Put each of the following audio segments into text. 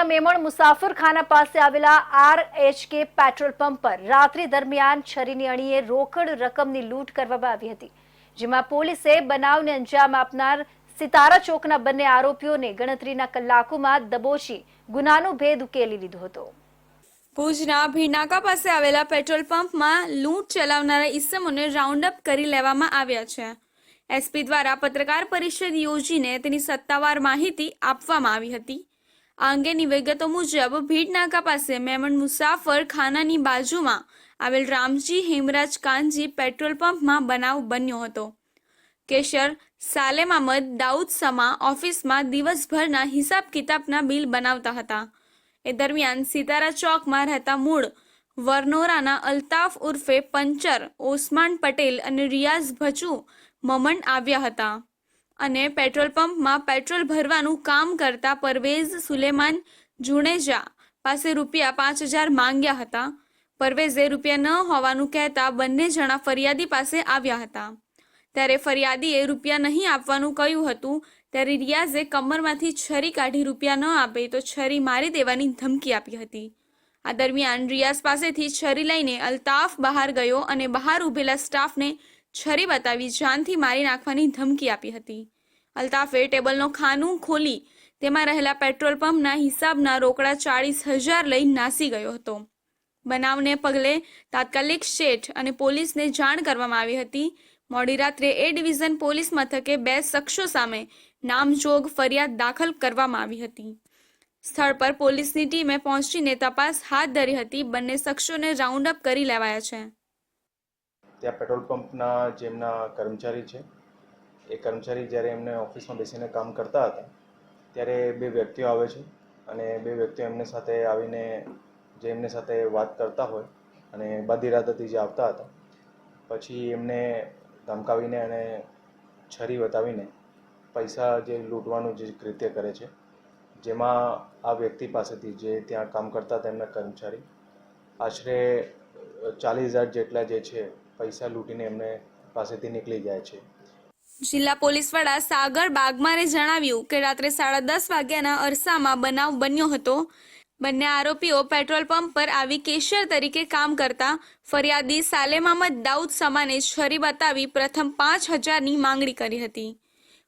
શહેરના મેમણ મુસાફરખાના પાસે આવેલા આર કે પેટ્રોલ પંપ પર રાત્રિ દરમિયાન છરીની અણીએ રોકડ રકમની લૂંટ કરવામાં આવી હતી, જેમાં પોલીસે બનાવને અંજામ આપનાર સિતારા ચોકના બંને આરોપીઓને ગણતરીના કલાકોમાં દબોચી ગુનાનો ભેદ ઉકેલી લીધો હતો. ભુજના ભીનાકા પાસે આવેલા પેટ્રોલ પંપમાં લૂંટ ચલાવનારા ઈસમોને રાઉન્ડઅપ કરી લેવામાં આવ્યા છે. એસપી દ્વારા પત્રકાર પરિષદ યોજીને તેની સત્તાવાર માહિતી આપવામાં આવી હતી. આ અંગેની વિગતો મુજબ ભીડનાકા પાસે મેમણ મુસાફર ખાનાની બાજુમાં આવેલ રામજી હેમરાજ કાનજી પેટ્રોલ પંપમાં બનાવ બન્યો હતો. કેશર સાલેમ અહમદ દાઉદ સમા ઓફિસમાં દિવસભરના હિસાબ કિતાબના બિલ બનાવતા હતા. એ દરમિયાન સિતારા ચોકમાં રહેતા મૂળ વરનોરાના અલ્તાફ ઉર્ફે પંચર, ઓસમાન પટેલ અને રિયાઝ ભચુ મમણ આવ્યા હતા. અને પેટ્રોલ પંપમાં પેટ્રોલ ભરવાનું કામ કરતા પરવેઝ સુલેમાન જુણેજા પાસે રૂપિયા પાંચ હજાર માંગ્યા હતા. પરવેઝે રૂપિયા ન હોવાનું કહેતા બંને જણા ફરિયાદી પાસે આવ્યા હતા. ત્યારે ફરિયાદીએ રૂપિયા નહીં આપવાનું કહ્યું હતું. ત્યારે રિયાઝે કમરમાંથી છરી કાઢી રૂપિયા ન આપે તો છરી મારી દેવાની ધમકી આપી હતી. આ દરમિયાન રિયાઝ પાસેથી છરી લઈને અલ્તાફ બહાર ગયો અને બહાર ઊભેલા સ્ટાફને છરી બતાવી જાનથી મારી નાખવાની ધમકી આપી હતી. અલ્તાફે ટેબલનો ખાનું ખોલી તેમાં રહેલા પેટ્રોલ પંપના હિસાબના રોકડા ચાળીસ હજાર લઈ નાસી ગયો હતો. બનાવને પગલે તાત્કાલિક શેઠ અને પોલીસને જાણ કરવામાં આવી હતી. મોડી રાત્રે એ ડિવિઝન પોલીસ મથકે બે શખ્સો સામે નામજોગ ફરિયાદ દાખલ કરવામાં આવી હતી. સ્થળ પર પોલીસની ટીમે પહોંચીને તપાસ હાથ ધરી હતી. બંને શખ્સોને રાઉન્ડ અપ કરી લેવાયા છે. ત્યાં પેટ્રોલ પંપના જેમના કર્મચારી છે, એ કર્મચારી જ્યારે એમને ઓફિસમાં બેસીને કામ કરતા હતા, ત્યારે બે વ્યક્તિઓ આવે છે અને બે વ્યક્તિઓ એમને સાથે આવીને જે એમની સાથે વાત કરતા હોય અને બધી રાતથી જે આવતા હતા, પછી એમને ધમકાવીને અને છરી બતાવીને પૈસા જે લૂંટવાનું જે કૃત્ય કરે છે, જેમાં આ વ્યક્તિ પાસેથી જે ત્યાં કામ કરતા હતા એમના કર્મચારી, આશરે ચાલીસ હજાર જેટલા જે છે, પૈસા લૂંટીને એમને પાસેથી નીકળી જાય છે. જિલ્લા પોલીસ વડા સાગર બાગમારે જણાવ્યું કે રાત્રે સાડા દસ વાગ્યાના અરસામાં બનાવ બન્યો હતો. બંને આરોપીઓ પેટ્રોલ પંપ પર આવી કેશિયર તરીકે કામ કરતા ફરિયાદી સાલેમ અહમદ દાઉદ સમાને છરી બતાવી પ્રથમ પાંચ હજારની માંગણી કરી હતી.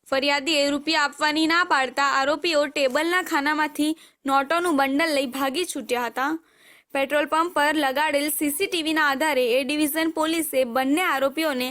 ફરિયાદીએ રૂપિયા આપવાની ના પાડતા આરોપીઓ ટેબલના ખાનામાંથી નોટોનું બંડલ લઈ ભાગી છૂટ્યા હતા. પેટ્રોલ પંપ પર લગાડેલ સીસીટીવીના આધારે એ ડિવિઝન પોલીસે બંને આરોપીઓને